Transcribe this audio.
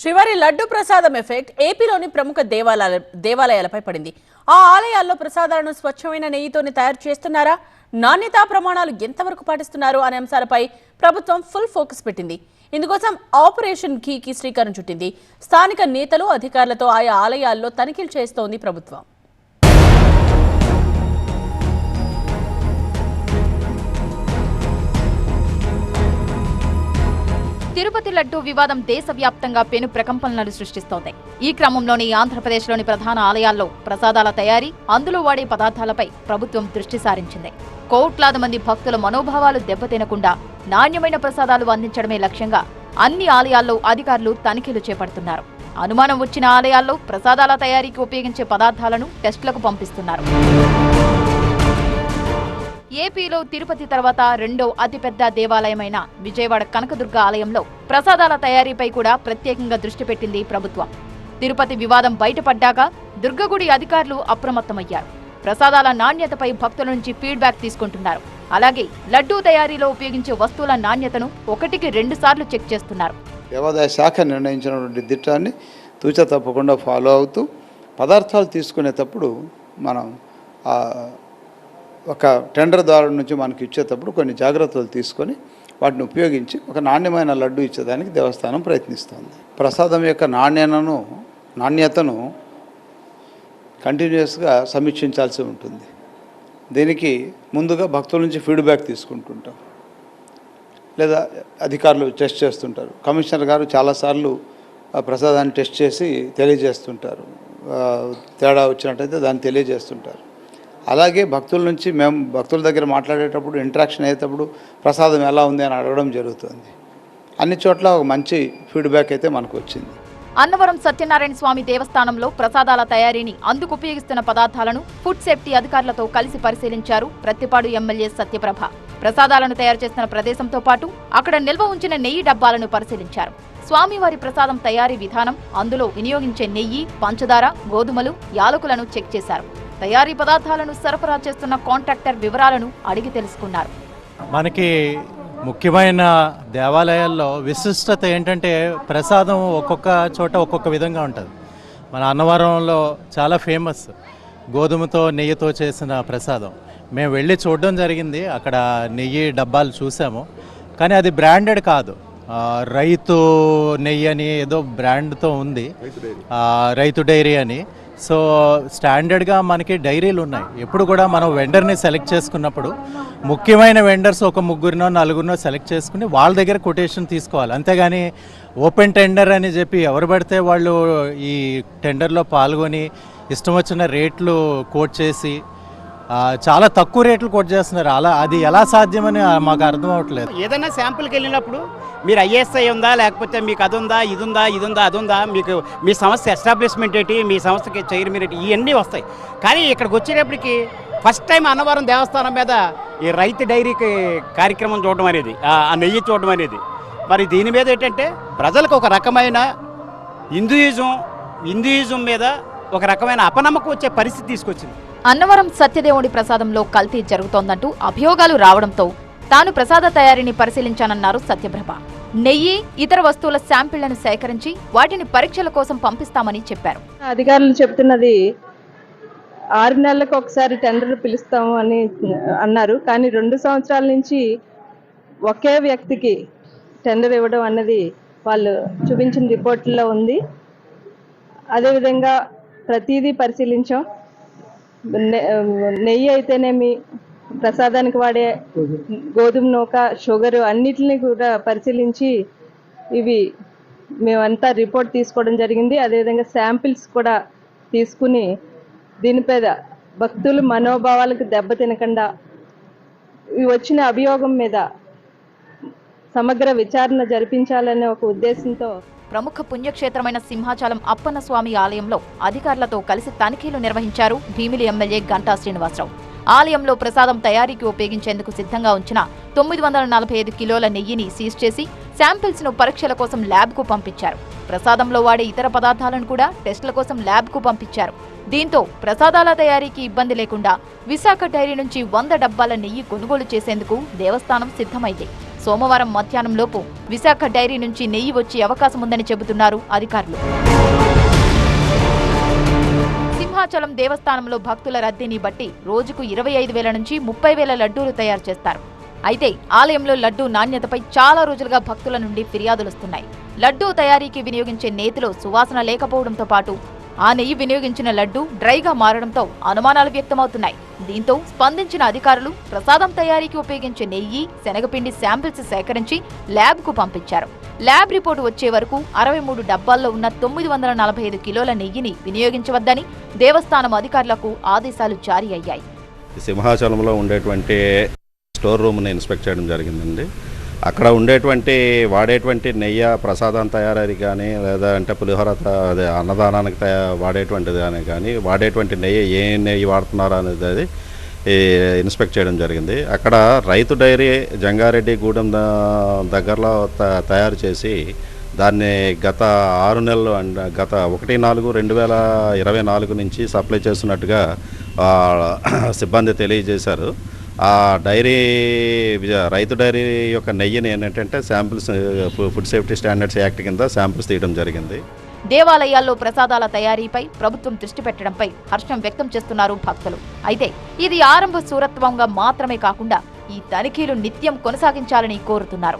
శ్రీవారి లడ్డు ప్రసాదం ఎఫెక్ట్ ఏపీలోని ప్రముఖ దేవాలయాల దేవాలయాలపై పడింది. ఆ ఆలయాల్లో ప్రసాదాలను స్వచ్ఛమైన నెయ్యితోనే తయారు చేస్తున్నారా? నాణ్యతా ప్రమాణాలు ఎంతవరకు పాటిస్తున్నారు అనే అంశాలపై ప్రభుత్వం ఫుల్ ఫోకస్ పెట్టింది. ఇందుకోసం ఆపరేషన్ కీకి శ్రీకారం చుట్టింది. స్థానిక నేతలు అధికారులతో ఆయా ఆలయాల్లో తనిఖీలు చేస్తోంది ప్రభుత్వం. తిరుపతి లడ్డు వివాదం దేశవ్యాప్తంగా పెను ప్రకంపనలు సృష్టిస్తోంది. ఈ క్రమంలోని ఆంధ్రప్రదేశ్లోని ప్రధాన ఆలయాల్లో ప్రసాదాల తయారీ అందులో వాడే పదార్థాలపై ప్రభుత్వం దృష్టి సారించింది. కోట్లాది మంది భక్తుల మనోభావాలు దెబ్బతినకుండా నాణ్యమైన ప్రసాదాలు అందించడమే లక్ష్యంగా అన్ని ఆలయాల్లో అధికారులు తనిఖీలు చేపడుతున్నారు. అనుమానం వచ్చిన ఆలయాల్లో ప్రసాదాల తయారీకి ఉపయోగించే పదార్థాలను టెస్టులకు పంపిస్తున్నారు. ఏపీలో తిరుపతి తర్వాత రెండో అతిపెద్ద దేవాలయమైన విజయవాడ కనకదుర్గ ఆలయంలో ప్రసాదాల తయారీపై కూడా ప్రత్యేకంగా దృష్టి పెట్టింది ప్రభుత్వం. తిరుపతి వివాదం బయటపడ్డాక దుర్గగుడి అధికారులు అప్రమత్తమయ్యారు. ప్రసాదాల నాణ్యతపై భక్తుల నుంచి ఫీడ్బ్యాక్ తీసుకుంటున్నారు. అలాగే లడ్డూ తయారీలో ఉపయోగించే వస్తువుల నాణ్యతను ఒకటికి రెండు సార్లు చెక్ చేస్తున్నారు. దేవాదాయ శాఖ నిర్ణయించినటువంటి దిట్టాన్ని తూచ తప్పకుండా ఫాలో అవుతూ పదార్థాలు తీసుకునేటప్పుడు మనం ఒక టెండర్ ద్వారా నుంచి మనకి ఇచ్చేటప్పుడు కొన్ని జాగ్రత్తలు తీసుకొని వాటిని ఉపయోగించి ఒక నాణ్యమైన లడ్డు ఇచ్చేదానికి దేవస్థానం ప్రయత్నిస్తుంది. ప్రసాదం యొక్క నాణ్యతను నాణ్యతను కంటిన్యూస్గా సమీక్షించాల్సి ఉంటుంది. దీనికి ముందుగా భక్తుల నుంచి ఫీడ్బ్యాక్ తీసుకుంటుంటాం. లేదా అధికారులు టెస్ట్ చేస్తుంటారు. కమిషనర్ గారు చాలాసార్లు ప్రసాదాన్ని టెస్ట్ చేసి తెలియజేస్తుంటారు. తేడా వచ్చినట్టయితే దాన్ని తెలియజేస్తుంటారు. అలాగే భక్తుల నుంచి మేము భక్తుల దగ్గర మాట్లాడేటప్పుడు ఇంటరాక్షన్ అయ్యేటప్పుడు ప్రసాదం ఎలా ఉంది అని అడగడం జరుగుతుంది. అన్ని చోట్ల ఒక మంచి ఫీడ్బ్యాక్ అయితే మనకు వచ్చింది. అన్నవరం సత్యనారాయణ స్వామి దేవస్థానంలో ప్రసాదాల తయారీని అందుకు ఉపయోగిస్తున్న పదార్థాలను ఫుడ్ సేఫ్టీ అధికారులతో కలిసి పరిశీలించారు ప్రత్తిపాడు ఎమ్మెల్యే సత్యప్రభ. ప్రసాదాలను తయారు చేస్తున్న ప్రదేశంతో పాటు అక్కడ నిల్వ ఉంచిన నెయ్యి డబ్బాలను పరిశీలించారు. స్వామివారి ప్రసాదం తయారీ విధానం అందులో వినియోగించే నెయ్యి పంచదార గోధుమలు యాలకులను చెక్ చేశారు. తయారీ పదార్థాలను సరఫరా చేస్తున్న కాంట్రాక్టర్ వివరాలను అడిగి తెలుసుకున్నారు. మనకి ముఖ్యమైన దేవాలయాల్లో విశిష్టత ఏంటంటే ప్రసాదం ఒక్కొక్క చోట ఒక్కొక్క విధంగా ఉంటుంది. మన అన్నవరంలో చాలా ఫేమస్ గోధుమతో నెయ్యితో చేసిన ప్రసాదం. మేము వెళ్ళి చూడడం జరిగింది. అక్కడ నెయ్యి డబ్బాలు చూసాము. కానీ అది బ్రాండెడ్ కాదు. ఆ, రైతు నెయ్యి అని ఏదో బ్రాండ్తో ఉంది. ఆ, రైతు డైరీ అని. సో స్టాండర్డ్గా మనకి డైరీలు ఉన్నాయి. ఎప్పుడు కూడా మనం వెండర్ని సెలెక్ట్ చేసుకున్నప్పుడు ముఖ్యమైన వెండర్స్ ఒక ముగ్గురినో నలుగురినో సెలెక్ట్ చేసుకుని వాళ్ళ దగ్గర కొటేషన్ తీసుకోవాలి. అంతేగాని ఓపెన్ టెండర్ అని చెప్పి ఎవరు పడితే వాళ్ళు ఈ టెండర్లో పాల్గొని ఇష్టం వచ్చిన రేట్లు కోట్ చేసి చాలా తక్కువ రేట్లు కోట్ చేస్తున్నారు. అలా అది ఎలా సాధ్యమని మాకు అర్థం అవ్వట్లేదు. ఏదైనా శాంపుల్కి వెళ్ళినప్పుడు మీరు ఐఎస్ఐ ఉందా లేకపోతే మీకు అది ఉందా ఇది ఉందా ఇది ఉందా అది ఉందా మీకు మీ సంస్థ ఎస్టాబ్లిష్మెంట్ ఏంటి మీ సంస్థకి చైర్మన్ ఏంటి ఇవన్నీ వస్తాయి. కానీ ఇక్కడికి వచ్చేటప్పటికి ఫస్ట్ టైం అన్నవరం దేవస్థానం మీద ఈ రైతు డైరీకి కార్యక్రమం చూడడం అనేది ఆ నెయ్యి చూడడం అనేది. మరి దీని మీద ఏంటంటే ప్రజలకు ఒక రకమైన హిందూయిజం హిందూయిజం మీద ఒక రకమైన అపనమ్మకం వచ్చే పరిస్థితి తీసుకొచ్చింది. అన్నవరం సత్యదేవుడి ప్రసాదంలో కల్తీ జరుగుతోందంటూ అభియోగాలు రావడంతో తాను ప్రసాద తయారీని పరిశీలించానన్నారు సత్యప్రభ. నెయ్యి ఇతర వస్తువుల శాంపిళ్ళను సేకరించి వాటిని పరీక్షల కోసం పంపిస్తామని చెప్పారు. అధికారులు చెప్తున్నది ఆరు నెలలకు ఒకసారి టెండర్ పిలుస్తాము అని అన్నారు. కానీ రెండు సంవత్సరాల నుంచి ఒకే వ్యక్తికి టెండర్ ఇవ్వడం అన్నది వాళ్ళు చూపించిన రిపోర్టుల్లో ఉంది. అదేవిధంగా ప్రతిదీ పరిశీలించాం. నెయ్యి అయితేనేమి ప్రసాదానికి వాడే గోధుమ నూక షుగర్ అన్నిటిని కూడా పరిశీలించి ఇవి మేమంతా రిపోర్ట్ తీసుకోవడం జరిగింది. అదేవిధంగా శాంపిల్స్ కూడా తీసుకుని దీనిపై భక్తులు మనోభావాలకు దెబ్బ తినకుండా ఇవి వచ్చిన అభియోగం మీద సమగ్ర విచారణ జరిపించాలనే ఒక ఉద్దేశంతో ప్రముఖ పుణ్యక్షేత్రమైన సింహాచలం అప్పన్న స్వామి ఆలయంలో అధికారులతో కలిసి తనిఖీలు నిర్వహించారు భీమిలి ఎమ్మెల్యే గంటా శ్రీనివాసరావు. ఆలయంలో ప్రసాదం తయారీకి ఉపయోగించేందుకు సిద్ధంగా ఉంచిన తొమ్మిది వందల నలభై ఐదు కిలోల నెయ్యిని సీజ్ చేసి శాంపిల్స్ను పరీక్షల కోసం ల్యాబ్కు పంపించారు. ప్రసాదంలో వాడే ఇతర పదార్థాలను కూడా టెస్టుల కోసం ల్యాబ్కు పంపించారు. దీంతో ప్రసాదాల తయారీకి ఇబ్బంది లేకుండా విశాఖ డైరీ నుంచి వంద డబ్బాల నెయ్యి కొనుగోలు చేసేందుకు దేవస్థానం సిద్ధమైంది. సోమవారం మధ్యాహ్నంలోపు విశాఖ డైరీ నుంచి నెయ్యి వచ్చే అవకాశం ఉందని చెబుతున్నారు అధికారులు. సింహాచలం దేవస్థానంలో భక్తుల రద్దీని బట్టి రోజుకు ఇరవై ఐదు వేల నుంచి ముప్పై వేల లడ్డూలు తయారు చేస్తారు. అయితే ఆలయంలో లడ్డూ నాణ్యతపై చాలా రోజులుగా భక్తుల నుండి ఫిర్యాదులొస్తున్నాయి. లడ్డూ తయారీకి వినియోగించే నేతిలో సువాసన లేకపోవడంతో పాటు ఆ నెయ్యి వినియోగించిన లడ్డూ డ్రైగా మారడంతో అనుమానాలు వ్యక్తమవుతున్నాయి. దీంతో స్పందించిన అధికారులు ప్రసాదం తయారీకి ఉపయోగించే నెయ్యి శనగపిండి శాంపిల్స్ సేకరించి ల్యాబ్కు పంపించారు. ల్యాబ్ రిపోర్టు వచ్చే వరకు అరవై మూడు డబ్బాల్లో ఉన్న తొమ్మిది వందల నలభై ఐదు కిలోల నెయ్యిని వినియోగించవద్దని దేవస్థానం అధికారులకు ఆదేశాలు జారీ అయ్యాయి. సింహాచలంలో ఉండేటువంటి స్టోర్ రూమ్ని ఇన్స్పెక్ట్ చేయడం జరిగిందండి. అక్కడ ఉండేటువంటి వాడేటువంటి నెయ్యి ప్రసాదం తయారీ కానీ లేదా అంటే పులిహోర అదే అన్నదానానికి తయా వాడేటువంటిది కానీ కానీ వాడేటువంటి నెయ్యి ఏ నెయ్యి వాడుతున్నారు అనేది అది ఇన్స్పెక్ట్ చేయడం జరిగింది. అక్కడ రైతు డైరీ జంగారెడ్డి గూడెం దగ్గరలో త- తయారు చేసి దాన్ని గత ఆరు నెలలు అండ్ గత ఒకటి నాలుగు రెండు వేల ఇరవై నాలుగు నుంచి సప్లై చేస్తున్నట్టుగా సిబ్బంది తెలియజేశారు. ఆ డైరీ రైతు డైరీ యొక్క నెయ్యిని ఏంటంటే samples food safety standards act కింద శాంపిల్స్ తీయడం జరిగింది. దేవాలయాల్లో ప్రసాదాల తయారీపై ప్రభుత్వం దృష్టి పెట్టడంపై హర్షం వ్యక్తం చేస్తున్నారు భక్తులు. అయితే ఇది ఆరంభ సూరత్వంగా మాత్రమే కాకుండా ఈ తనిఖీలు నిత్యం కొనసాగించాలని కోరుతున్నారు.